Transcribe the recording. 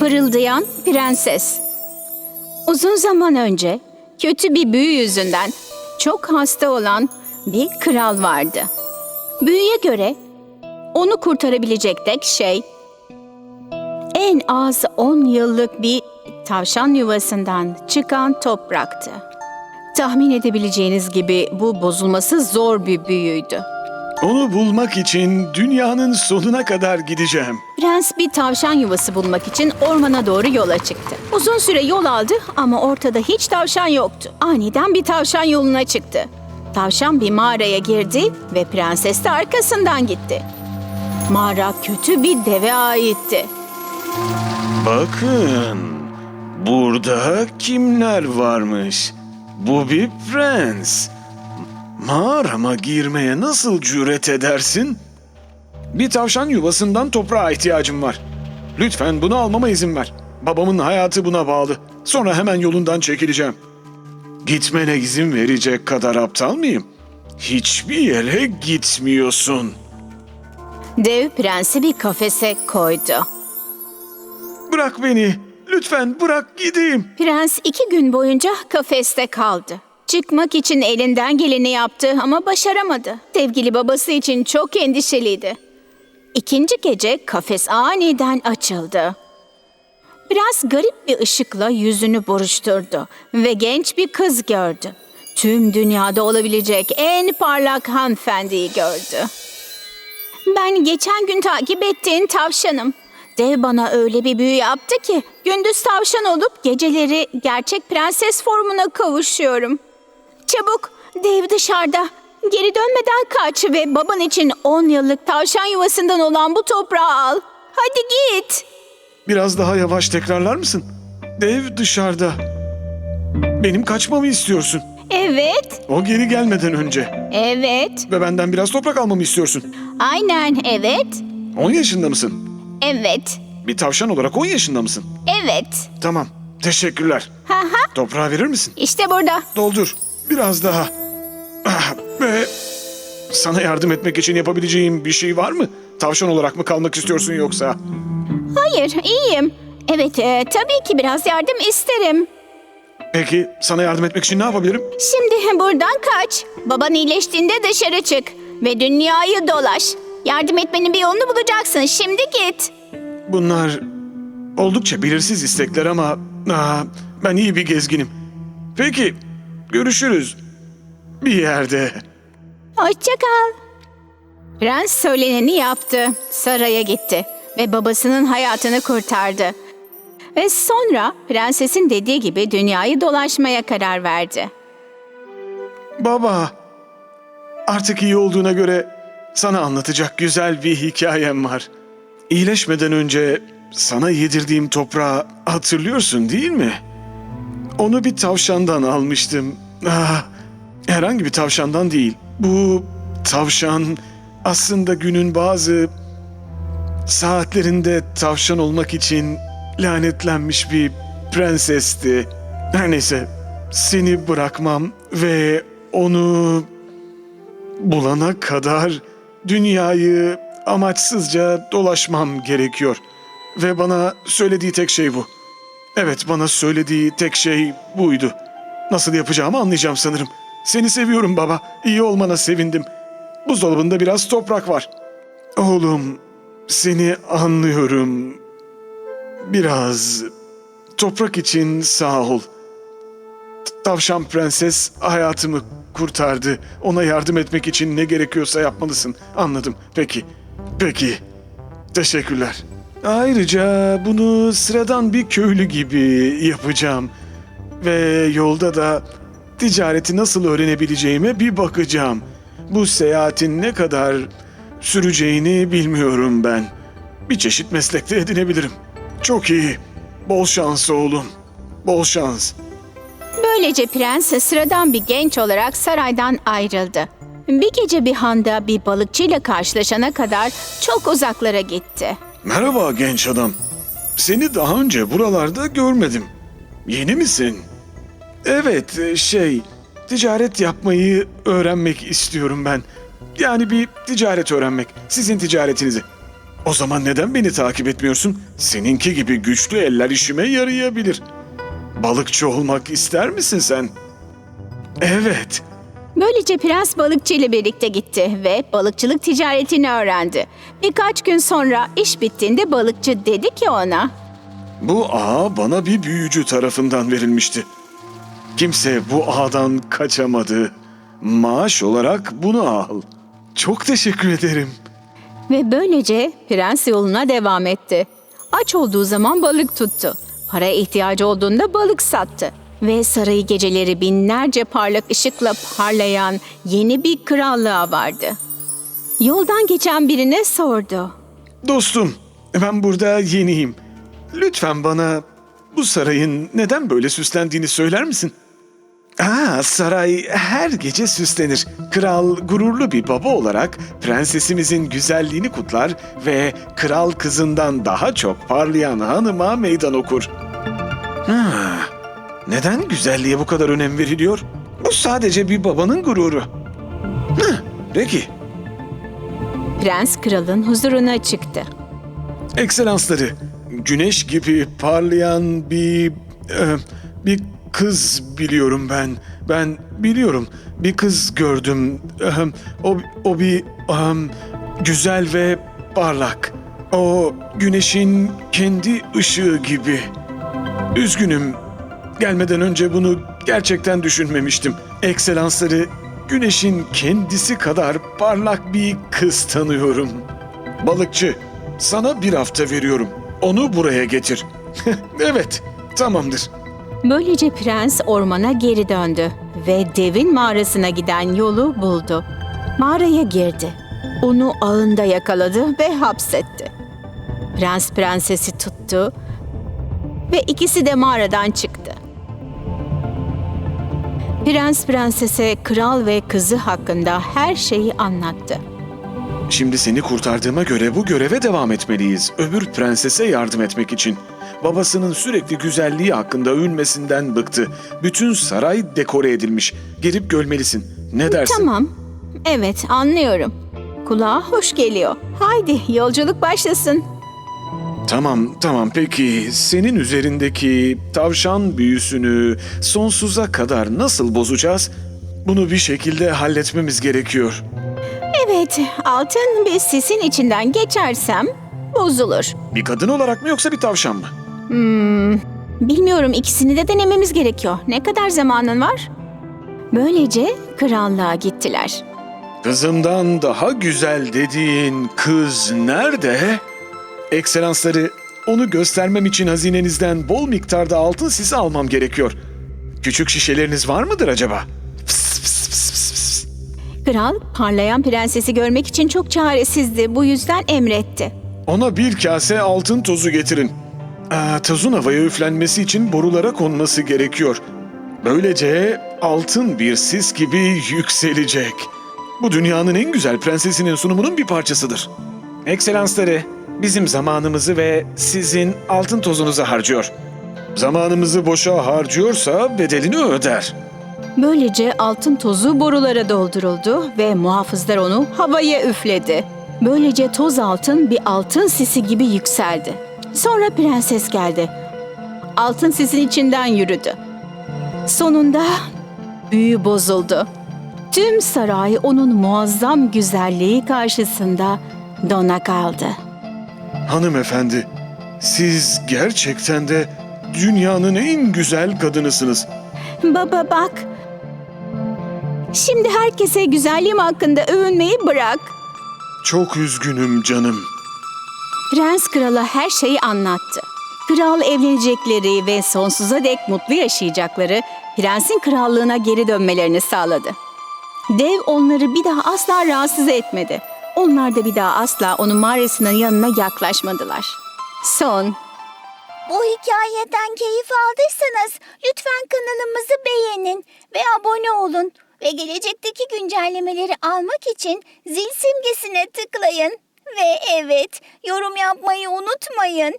Pırıldayan Prenses Uzun zaman önce kötü bir büyü yüzünden çok hasta olan bir kral vardı. Büyüye göre onu kurtarabilecek tek şey en az 10 yıllık bir tavşan yuvasından çıkan topraktı. Tahmin edebileceğiniz gibi bu bozulması zor bir büyüydü. Onu bulmak için dünyanın sonuna kadar gideceğim. Prens bir tavşan yuvası bulmak için ormana doğru yola çıktı. Uzun süre yol aldı ama ortada hiç tavşan yoktu. Aniden bir tavşan yoluna çıktı. Tavşan bir mağaraya girdi ve prenses de arkasından gitti. Mağara kötü bir deve aitti. Bakın, burada kimler varmış? Bu bir prens. Mağarama girmeye nasıl cüret edersin? Bir tavşan yuvasından toprağa ihtiyacım var. Lütfen bunu almama izin ver. Babamın hayatı buna bağlı. Sonra hemen yolundan çekileceğim. Gitmene izin verecek kadar aptal mıyım? Hiçbir yere gitmiyorsun. Dev prensi bir kafese koydu. Bırak beni. Lütfen bırak gideyim. Prens iki gün boyunca kafeste kaldı. Çıkmak için elinden geleni yaptı ama başaramadı. Sevgili babası için çok endişeliydi. İkinci gece kafes aniden açıldı. Prens garip bir ışıkla yüzünü buruşturdu ve genç bir kız gördü. Tüm dünyada olabilecek en parlak hanımefendiyi gördü. Ben geçen gün takip ettiğin tavşanım. Dev bana öyle bir büyü yaptı ki gündüz tavşan olup geceleri gerçek prenses formuna kavuşuyorum. Çabuk dev dışarıda. Geri dönmeden kaç ve baban için 10 yıllık tavşan yuvasından olan bu toprağı al. Hadi git. Biraz daha yavaş tekrarlar mısın? Dev dışarıda. Benim kaçmamı istiyorsun. Evet, O geri gelmeden önce. evet, Ve benden biraz toprak almamı istiyorsun. aynen evet, 10 yaşında mısın? evet, Bir tavşan olarak 10 yaşında mısın? evet. Tamam. Teşekkürler. Ha ha, Toprağı verir misin? işte burada. Doldur. Biraz daha. Ve sana yardım etmek için yapabileceğim bir şey var mı? Tavşan olarak mı kalmak istiyorsun yoksa? Hayır, iyiyim. Evet, e, tabii ki biraz yardım isterim. Peki sana yardım etmek için ne yapabilirim? Şimdi buradan kaç. Baban iyileştiğinde dışarı çık. Ve dünyayı dolaş. Yardım etmenin bir yolunu bulacaksın. Şimdi git. Bunlar oldukça belirsiz istekler ama aa, ben iyi bir gezginim. Peki, görüşürüz. Bir yerde. Hoşça kal. Prens söyleneni yaptı. Saraya gitti. Ve babasının hayatını kurtardı. Ve sonra prensesin dediği gibi dünyayı dolaşmaya karar verdi. Baba, artık iyi olduğuna göre sana anlatacak güzel bir hikayem var. İyileşmeden önce sana yedirdiğim toprağı hatırlıyorsun değil mi? Onu bir tavşandan almıştım. Ah, herhangi bir tavşandan değil. Bu tavşan aslında günün bazı saatlerinde tavşan olmak için lanetlenmiş bir prensesti. Her neyse seni bırakmam ve onu bulana kadar dünyayı amaçsızca dolaşmam gerekiyor. Ve bana söylediği tek şey bu. Evet bana söylediği tek şey buydu. Nasıl yapacağımı anlayacağım sanırım. Seni seviyorum baba. İyi olmana sevindim. Buzdolabında biraz toprak var. Oğlum, seni anlıyorum. Biraz toprak için sağ ol. Tavşan prenses hayatımı kurtardı. Ona yardım etmek için ne gerekiyorsa yapmalısın. Anladım. Peki. Peki. Teşekkürler. Ayrıca bunu sıradan bir köylü gibi yapacağım. Ve yolda da ticareti nasıl öğrenebileceğime bir bakacağım. Bu seyahatin ne kadar süreceğini bilmiyorum ben. Bir çeşit meslekte edinebilirim. Çok iyi. Bol şans oğlum. Bol şans. Böylece prens sıradan bir genç olarak saraydan ayrıldı. Bir gece bir handa bir balıkçıyla karşılaşana kadar çok uzaklara gitti. Merhaba genç adam. Seni daha önce buralarda görmedim. Yeni misin? Evet, e, şey, ticaret yapmayı öğrenmek istiyorum ben. Yani bir ticaret öğrenmek, sizin ticaretinizi. O zaman neden beni takip etmiyorsun? Seninki gibi güçlü eller işime yarayabilir. Balıkçı olmak ister misin sen? Evet. Böylece prens balıkçı ile birlikte gitti ve balıkçılık ticaretini öğrendi. Birkaç gün sonra iş bittiğinde balıkçı dedi ki ona, Bu ağ bana bir büyücü tarafından verilmişti. Kimse bu ağdan kaçamadı. Maaş olarak bunu al. Çok teşekkür ederim. Ve böylece prens yoluna devam etti. Aç olduğu zaman balık tuttu. Paraya ihtiyacı olduğunda balık sattı. Ve sarayı geceleri binlerce parlak ışıkla parlayan yeni bir krallığa vardı. Yoldan geçen birine sordu. Dostum, ben burada yeniyim. Lütfen bana bu sarayın neden böyle süslendiğini söyler misin? Aa, saray her gece süslenir. Kral gururlu bir baba olarak prensesimizin güzelliğini kutlar ve kral kızından daha çok parlayan hanıma meydan okur. Ha, neden güzelliğe bu kadar önem veriliyor? Bu sadece bir babanın gururu. Hı, peki, Prens kralın huzuruna çıktı. Ekselansları, güneş gibi parlayan bir e, bir kız biliyorum ben. Ben biliyorum. Bir kız gördüm. O o bir ehem, güzel ve parlak. O güneşin kendi ışığı gibi. Üzgünüm. Gelmeden önce bunu gerçekten düşünmemiştim. Ekselansları, güneşin kendisi kadar parlak bir kız tanıyorum. Balıkçı, sana bir hafta veriyorum. Onu buraya getir. evet, tamamdır. Böylece prens ormana geri döndü ve devin mağarasına giden yolu buldu. Mağaraya girdi. Onu ağında yakaladı ve hapsetti. Prens prensesi tuttu ve ikisi de mağaradan çıktı. Prens prensese kral ve kızı hakkında her şeyi anlattı. Şimdi seni kurtardığıma göre bu göreve devam etmeliyiz. Öbür prensese yardım etmek için. Babasının sürekli güzelliği hakkında övünmesinden bıktı. Bütün saray dekore edilmiş. Gelip görmelisin. Ne dersin? Tamam. Evet, anlıyorum. Kulağa hoş geliyor. Haydi yolculuk başlasın. Tamam, tamam. Peki senin üzerindeki tavşan büyüsünü sonsuza kadar nasıl bozacağız? Bunu bir şekilde halletmemiz gerekiyor. Evet, altın bir sisin içinden geçersem bozulur. Bir kadın olarak mı yoksa bir tavşan mı? Bilmiyorum ikisini de denememiz gerekiyor. Ne kadar zamanın var? Böylece krallığa gittiler. Kızımdan daha güzel dediğin kız nerede? Ekselansları, onu göstermem için hazinenizden bol miktarda altın sisi almam gerekiyor. Küçük şişeleriniz var mıdır acaba? Pıs, pıs, pıs, pıs, pıs. Kral parlayan prensesi görmek için çok çaresizdi. Bu yüzden emretti. Ona bir kase altın tozu getirin. Aa, tozun havaya üflenmesi için borulara konması gerekiyor. Böylece altın bir sis gibi yükselecek. Bu dünyanın en güzel prensesinin sunumunun bir parçasıdır. Ekselansları, bizim zamanımızı ve sizin altın tozunuzu harcıyor. Zamanımızı boşa harcıyorsa bedelini öder. Böylece altın tozu borulara dolduruldu ve muhafızlar onu havaya üfledi. Böylece toz altın bir altın sisi gibi yükseldi. Sonra prenses geldi. Altın sisin içinden yürüdü. Sonunda büyü bozuldu. Tüm saray onun muazzam güzelliği karşısında dona kaldı. Hanımefendi, siz gerçekten de dünyanın en güzel kadınısınız. Baba bak. Şimdi herkese güzelliğim hakkında övünmeyi bırak. Çok üzgünüm canım. Prens krala her şeyi anlattı. Kral evlenecekleri ve sonsuza dek mutlu yaşayacakları prensin krallığına geri dönmelerini sağladı. Dev onları bir daha asla rahatsız etmedi. Onlar da bir daha asla onun mağarasının yanına yaklaşmadılar. Son Bu hikayeden keyif aldıysanız lütfen kanalımızı beğenin ve abone olun. Ve gelecekteki güncellemeleri almak için zil simgesine tıklayın. Ve evet, yorum yapmayı unutmayın.